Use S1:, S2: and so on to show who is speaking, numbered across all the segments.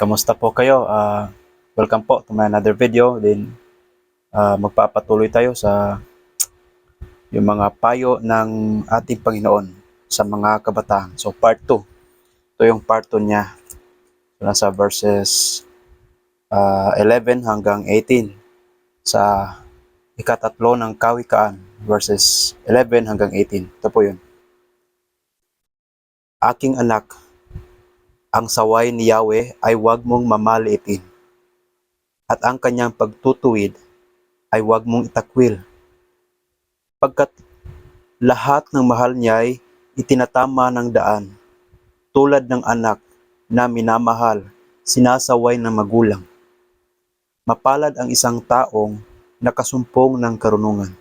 S1: kamusta po kayo? Ah, welcome po to my another video. Then, ah, magpapatuloy tayo sa yung mga payo ng ating Panginoon sa mga kabataan. So, part 2. Ito yung part 2 niya. So, nasa verses ah, 11 hanggang 18 sa ikatatlo ng kawikaan verses 11 hanggang 18. Ito po yun. Aking anak, ang saway ni Yahweh ay huwag mong mamaliitin. At ang kanyang pagtutuwid ay huwag mong itakwil. Pagkat lahat ng mahal niya ay itinatama ng daan, tulad ng anak na minamahal, sinasaway ng magulang. Mapalad ang isang taong nakasumpong ng karunungan,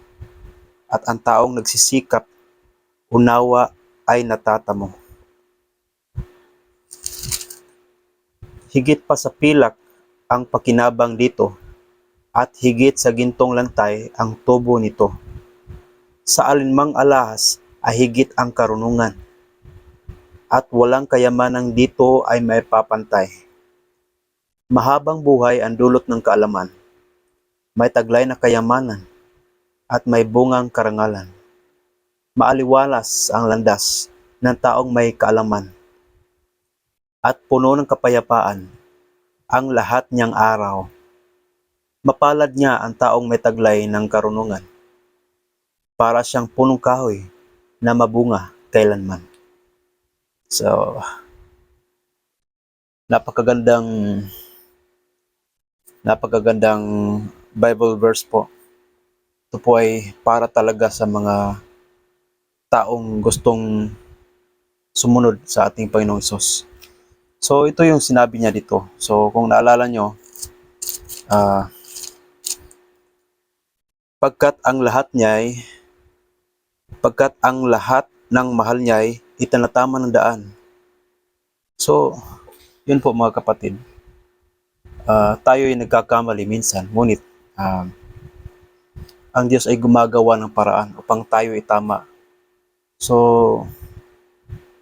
S1: at ang taong nagsisikap, unawa ay natatamo. Higit pa sa pilak ang pakinabang dito at higit sa gintong lantay ang tubo nito. Sa alinmang alahas ay higit ang karunungan at walang kayamanang dito ay may papantay. Mahabang buhay ang dulot ng kaalaman. May taglay na kayamanan at may bungang karangalan. Maaliwalas ang landas ng taong may kaalaman at puno ng kapayapaan ang lahat niyang araw. Mapalad niya ang taong may taglay ng karunungan. Para siyang punong kahoy na mabunga kailanman. So, napakagandang napakagandang Bible verse po. Ito po ay para talaga sa mga taong gustong sumunod sa ating Panginoong Isos. So, ito yung sinabi niya dito. So, kung naalala nyo, ah, pagkat ang lahat niya ay, pagkat ang lahat ng mahal niya ay itinatama ng daan. So, yun po mga kapatid. Ah, tayo ay nagkakamali minsan, ngunit ah, ang Diyos ay gumagawa ng paraan upang tayo ay tama. So,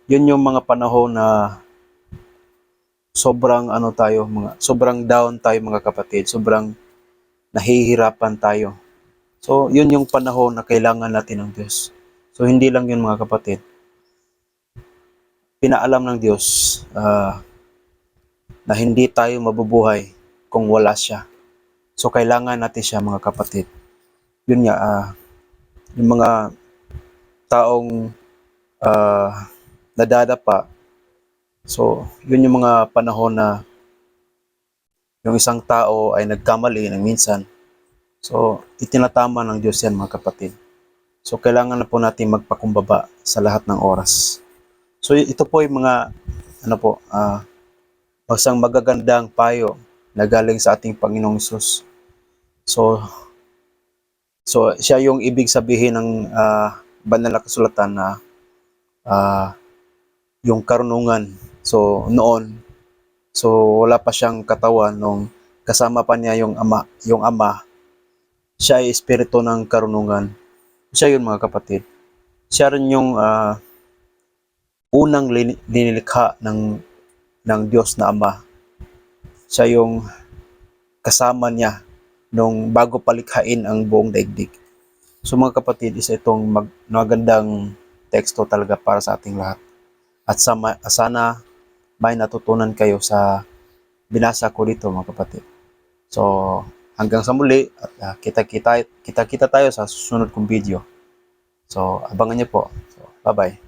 S1: yun yung mga panahon na sobrang ano tayo, mga sobrang down tayo mga kapatid, sobrang nahihirapan tayo. So, yun yung panahon na kailangan natin ng Diyos. So, hindi lang yun mga kapatid. Pinaalam ng Diyos ah, na hindi tayo mabubuhay kung wala siya. So, kailangan natin siya mga kapatid. Yun nga, ah, yung mga taong ah, nadadapa, So, yun yung mga panahon na yung isang tao ay nagkamali ng minsan. So, itinatama ng Diyos yan mga kapatid. So, kailangan na po natin magpakumbaba sa lahat ng oras. So, ito po yung mga, ano po, ah, isang magagandang payo na galing sa ating Panginoong Isus. So, so siya yung ibig sabihin ng ah, banal na kasulatan na ah, yung karunungan So noon, so wala pa siyang katawan nung kasama pa niya yung ama, yung ama. Siya ay espiritu ng karunungan. Siya yun mga kapatid. Siya rin yung ah, unang lin- linilikha ng ng Diyos na Ama. Siya yung kasama niya nung bago palikhain ang buong daigdig. So mga kapatid, isa itong mag, magandang teksto talaga para sa ating lahat. At sama, sana may natutunan kayo sa binasa ko dito mga kapatid. So, hanggang sa muli at ah, kita-kita kita-kita tayo sa susunod kong video. So, abangan niyo po. So, bye-bye.